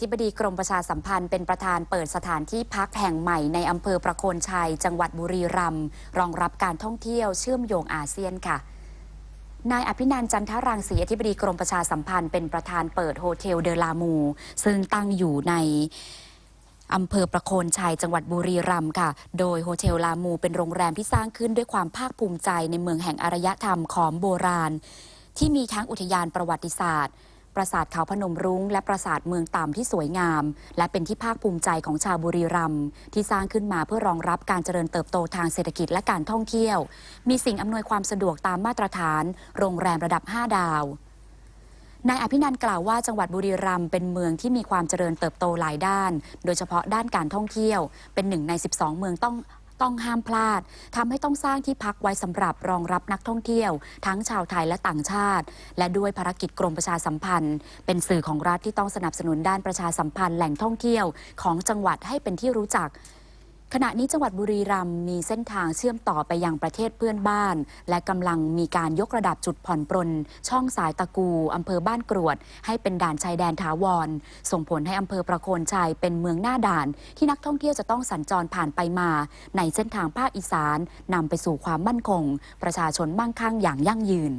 ธิบดีกรมประชาสัมพันธ์เป็นประธานเปิดสถานที่พักแห่งใหม่ในอำเภอประโคนชัย จังหวัดบุรีรัมย์รองรับการท่องเที่ยวเชื่อมโยงอาเซียนค่ะนายอภินันท์จันทรังสีอธิบดีกรมประชาสัมพันธ์เป็นประธานเปิดโฮเทลเดลามู ซึ่งตั้งอยู่ในอำเภอประโคนชัยจังหวัดบุรีรัมย์ค่ะ โดยโฮเทลลามูเป็นโรงแรมที่สร้างขึ้นด้วยความภาคภูมิใจในเมืองแห่งอารยธรรมของโบราณ ที่มีทั้งอุทยานประวัติศาสตร์ ปราสาทเขาพนมรุ้ง และปราสาทเมืองต่ำที่สวยงาม และเป็นที่ภาคภูมิใจของชาวบุรีรัมย์ที่สร้างขึ้นมาเพื่อรองรับการเจริญเติบโตทางเศรษฐกิจและการท่องเที่ยว มีสิ่งอำนวยความสะดวกตามมาตรฐาน โรงแรมระดับ 5 ดาวนายอภินันกล่าวว่าจังหวัดบุรีรัมย์เป็นเมืองที่มีความเจริญเติบโตหลายด้าน โดยเฉพาะด้านการท่องเที่ยว เป็นหนึ่งใน 12 เมืองต้อง ต้องห้ามพลาดทำให้ต้องสร้างที่พักไว้สำหรับรองรับนักท่องเที่ยว ทั้งชาวไทยและต่างชาติ และด้วยภารกิจกรมประชาสัมพันธ์ เป็นสื่อของรัฐที่ต้องสนับสนุนด้านประชาสัมพันธ์แหล่งท่องเที่ยวของจังหวัดให้เป็นที่รู้จัก ขณะนี้จังหวัดบุรีรัมย์มีเส้นทางเชื่อมต่อไปยังประเทศเพื่อนบ้าน และกำลังมีการยกระดับจุดผ่อนปรน ช่องสายตะกูอำเภอบ้านกรวด ให้เป็นด่านชายแดนถาวร ส่งผลให้อำเภอประโคนชัยเป็นเมืองหน้าด่าน ที่นักท่องเที่ยวจะต้องสัญจรผ่านไปมา ในเส้นทางภาคอีสานนำไปสู่ความมั่นคง ประชาชนมั่งคั่งอย่างยั่งยืน